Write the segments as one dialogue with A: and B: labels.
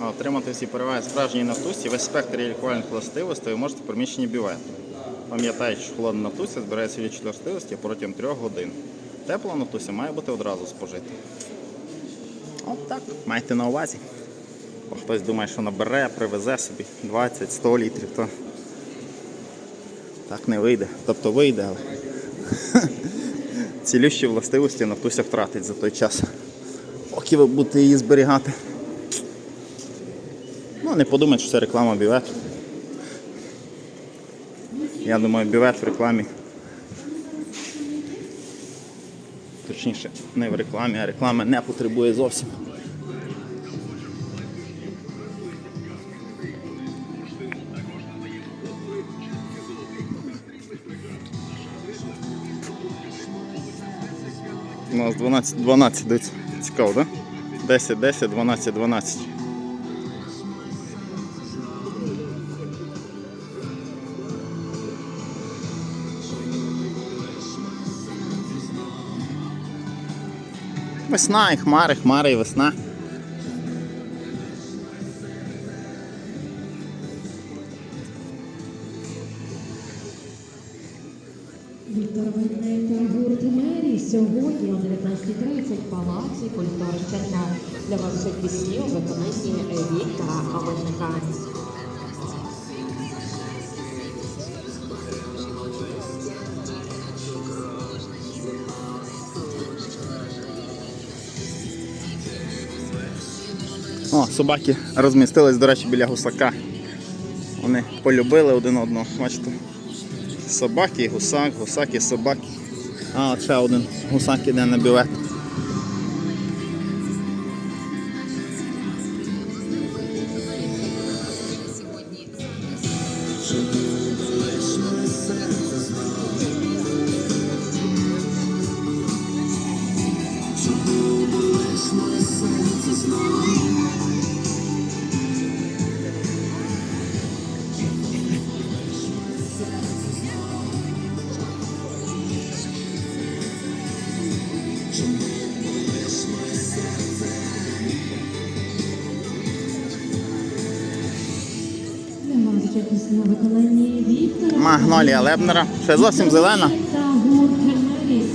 A: А отримати всі переваги справжньої нафтусі, весь спектр лікувальних властивостей ви можете в приміщенні бювет. Пам'ятайте, що холодна нафтуся збирає свої властивості протягом 3 годин. Тепла нафтуся має бути одразу спожита. От так. Майте на увазі. Бо хтось думає, що набере, привезе собі 20-100 літрів, то так не вийде. Тобто вийде, але цілющі властивості нафтуся втратить за той час. Поки ви будете її зберігати. Ну, не подумайте, що це реклама бювет. Я думаю, бювет в рекламі. Точніше, не в рекламі, а реклами не потребує зовсім. У нас 12, 12 дивіться. Цікаво, так? Да? 10, 10, Весна і хмари, хмари і весна.
B: Віктор Винник, гурт Мері. Сьогодні о 19.30 в Палаці культури Черня. Для вас ще пісні у виконанні Віктора Винника.
A: О, собаки розмістились, до речі, біля гусака. Вони полюбили один одного. Бачите? Собаки, і гусак, гусак собаки. А, от ще один гусак іде на бювет. Магнолія Лебнера. Ще зовсім зелена.
B: Та гурт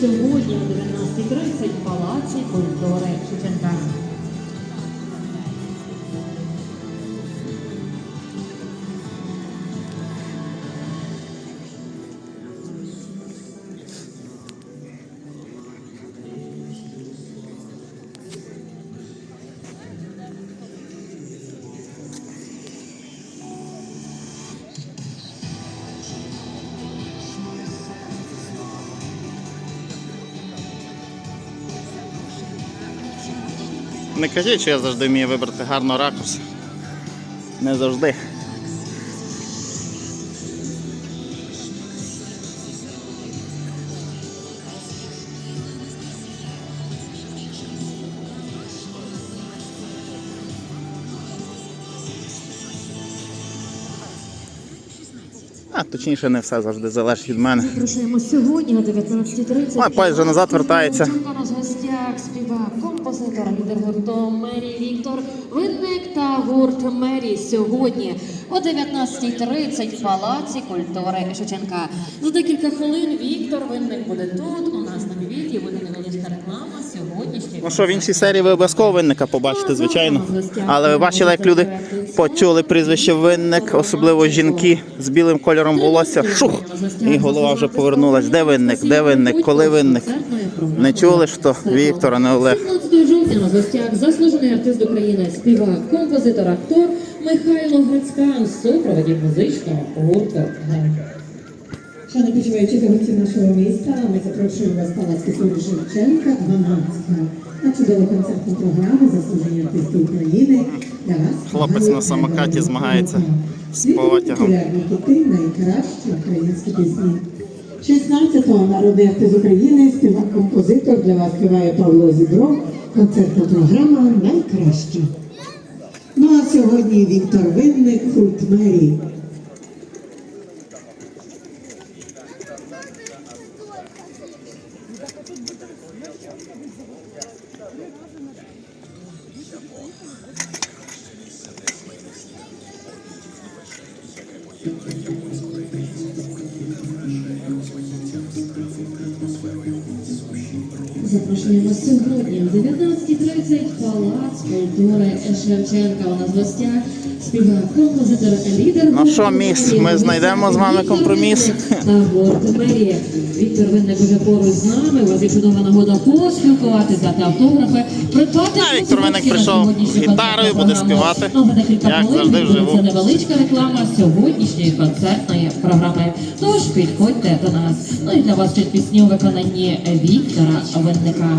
B: Сьогодні о 12.30 в Палаці культури.
A: Не кажіть, що я завжди вмію вибрати гарно ракурс. Не завжди. А, точніше, не все завжди залежить від мене.
B: Запрошуємо сьогодні о 19.30.
A: Ой, поїзд вже назад вертається.
B: Нас в гостях співак, композитор, лідер гурту Мері Віктор Винник та гурт Мері сьогодні о 19.30 в Палаці культури Шевченка. За декілька хвилин Віктор Винник буде тут. У нас на квіті буде невеличка реклама сьогоднішньої.
A: Ну що, в іншій серії ви обов'язково винника побачите, звичайно. Але ви бачили, як люди почули прізвище винник, особливо жінки з білим кольором волосся. Шух! І голова вже повернулась. Де винник? Де винник? Коли винник? Не чули, що Віктор, а не Олег.
B: 16 жовтня на гостях заслужений артист України, співак, композитор, актор Михайло Грицькан з супроводі музичного гурту.
C: Шановні почуваючих гості нашого міста, ми запрошуємо вас Палац культури Шевченка 12 на чудову концертну програму заслужені артисти України. Для вас
A: Хлопець на самокаті змагається з потягом.
C: Найкращі українські пісні. 16-го народний артист України, співак композитор для вас співає Павло Зібров. Концертна програма найкраща. Ну а сьогодні Віктор Винник, Культ Мері.
D: Запрошуємо сьогодні в 19.30 палац культури Шевченка у нас в гостях співак, композитор, лідер.
A: Ну що, міс, ми знайдемо з вами компроміс?
D: Та гурт Мерія. Віктор Винник уже поруч з нами. У вас є чудова нагода поспілкуватися, взяти автографи, придбати.
A: А, Віктор Винник прийшов з буде співати. Як завжди, вживу.
D: відбудеться невеличка реклама сьогоднішньої концертної програми. Тож підходьте до нас. Ну і для вас ще пісні у виконанні Віктора Винника.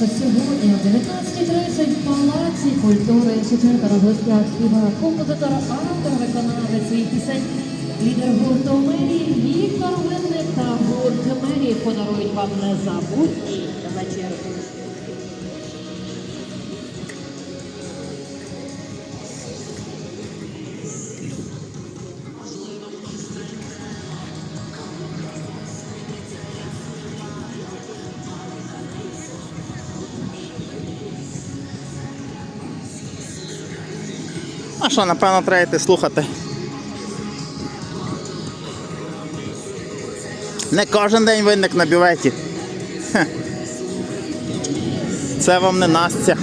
D: Нагадується сьогодні о 19.30 в Палаці культури Шевченка на гостях співак, композитор, автор, виконавець своїх пісень, лідер гурту Мерії Віктор Винник та гурт Мерії подарують вам незабутній
A: А що, напевно, треба йти слухати. Не кожен день винник на бюветі. Це вам не Настя.